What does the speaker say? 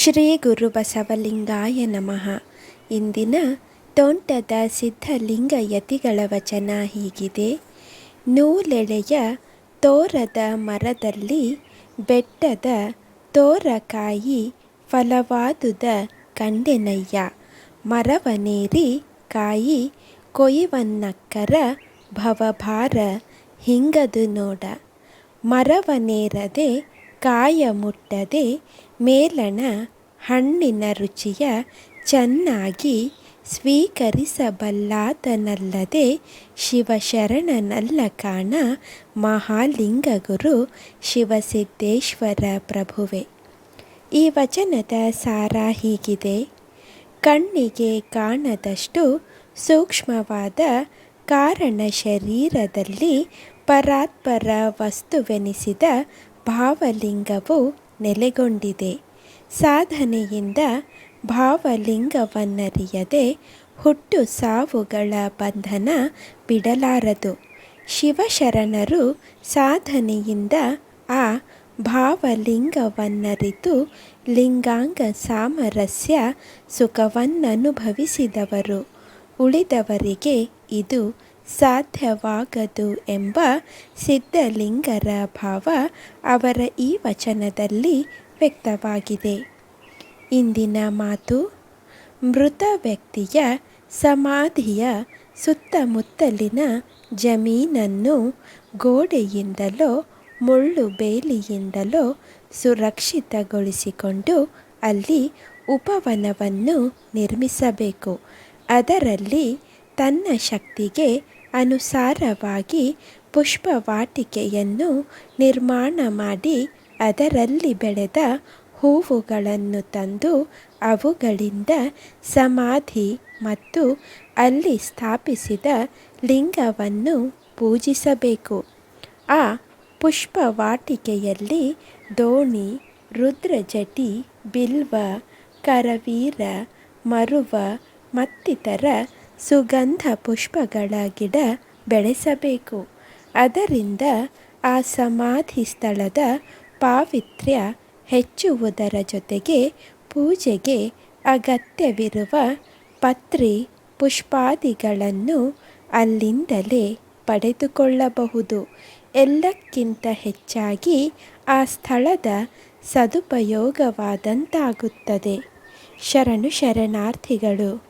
ಶ್ರೀ ಗುರು ಬಸವಲಿಂಗಾಯ ನಮಃ. ಇಂದಿನ ತೋಂಟದ ಸಿದ್ಧಲಿಂಗ ಯತಿಗಳ ವಚನ ಹೀಗಿದೆ. ನೂಲೆಳೆಯ ತೋರದ ಮರದಲ್ಲಿ ಬೆಟ್ಟದ ತೋರಕಾಯಿ ಫಲವಾದುದ ಕಂಡೆನಯ್ಯ. ಮರವನೇರಿ ಕಾಯಿ ಕೊಯ್ವನ್ನಕ್ಕರ ಭವಭಾರ ಹಿಂಗದು ನೋಡ. ಮರವನೇರದೆ ಕಾಯ ಮುಟ್ಟದೆ ಮೇಲಣ ಹಣ್ಣಿನ ರುಚಿಯ ಚೆನ್ನಾಗಿ ಸ್ವೀಕರಿಸಬಲ್ಲಾತನಲ್ಲದೆ ಶಿವಶರಣನಲ್ಲ ಕಾಣ ಮಹಾಲಿಂಗಗುರು ಶಿವಸಿದ್ದೇಶ್ವರ ಪ್ರಭುವೆ. ಈ ವಚನದ ಸಾರ ಹೀಗಿದೆ. ಕಣ್ಣಿಗೆ ಕಾಣದಷ್ಟು ಸೂಕ್ಷ್ಮವಾದ ಕಾರಣ ಶರೀರದಲ್ಲಿ ಪರಾತ್ಪರ ವಸ್ತುವೆನಿಸಿದ ಭಾವಲಿಂಗವು ನೆಲೆಗೊಂಡಿದೆ. ಸಾಧನೆಯಿಂದ ಭಾವಲಿಂಗವನ್ನರಿಯದೆ ಹುಟ್ಟು ಸಾವುಗಳ ಬಂಧನ ಬಿಡಲಾರದು. ಶಿವಶರಣರು ಸಾಧನೆಯಿಂದ ಆ ಭಾವಲಿಂಗವನ್ನರಿತು ಲಿಂಗಾಂಗ ಸಾಮರಸ್ಯ ಸುಖವನ್ನನುಭವಿಸಿದವರು. ಉಳಿದವರಿಗೆ ಇದು ಸಾಧ್ಯವಾಗದು ಎಂಬ ಸಿದ್ಧಲಿಂಗರ ಭಾವ ಅವರ ಈ ವಚನದಲ್ಲಿ ವ್ಯಕ್ತವಾಗಿದೆ. ಇಂದಿನ ಮಾತು, ಮೃತ ವ್ಯಕ್ತಿಯ ಸಮಾಧಿಯ ಸುತ್ತಮುತ್ತಲಿನ ಜಮೀನನ್ನು ಗೋಡೆಯಿಂದಲೋ, ಮುಳ್ಳು ಬೇಲಿಯಿಂದಲೋ ಸುರಕ್ಷಿತಗೊಳಿಸಿಕೊಂಡು ಅಲ್ಲಿ ಉಪವನವನ್ನು ನಿರ್ಮಿಸಬೇಕು. ಅದರಲ್ಲಿ ತನ್ನ ಶಕ್ತಿಗೆ ಅನುಸಾರವಾಗಿ ಪುಷ್ಪವಾಟಿಕೆಯನ್ನು ನಿರ್ಮಾಣ ಮಾಡಿ ಅದರಲ್ಲಿ ಬೆಳೆದ ಹೂವುಗಳನ್ನು ತಂದು ಅವುಗಳಿಂದ ಸಮಾಧಿ ಮತ್ತು ಅಲ್ಲಿ ಸ್ಥಾಪಿಸಿದ ಲಿಂಗವನ್ನು ಪೂಜಿಸಬೇಕು. ಆ ಪುಷ್ಪವಾಟಿಕೆಯಲ್ಲಿ ದೋಣಿ, ರುದ್ರಜಟಿ, ಬಿಲ್ವ, ಕರವೀರ, ಮರುವ ಮತ್ತಿತರ ಸುಗಂಧ ಪುಷ್ಪಗಳ ಗಿಡ ಬೆಳೆಸಬೇಕು. ಅದರಿಂದ ಆ ಸಮಾಧಿ ಸ್ಥಳದ ಪಾವಿತ್ರ್ಯ ಹೆಚ್ಚುವುದರ ಜೊತೆಗೆ ಪೂಜೆಗೆ ಅಗತ್ಯವಿರುವ ಪತ್ರಿ ಪುಷ್ಪಾದಿಗಳನ್ನು ಅಲ್ಲಿಂದಲೇ ಪಡೆದುಕೊಳ್ಳಬಹುದು. ಎಲ್ಲಕ್ಕಿಂತ ಹೆಚ್ಚಾಗಿ ಆ ಸ್ಥಳದ ಸದುಪಯೋಗವಾದಂತಾಗುತ್ತದೆ. ಶರಣು ಶರಣಾರ್ಥಿಗಳು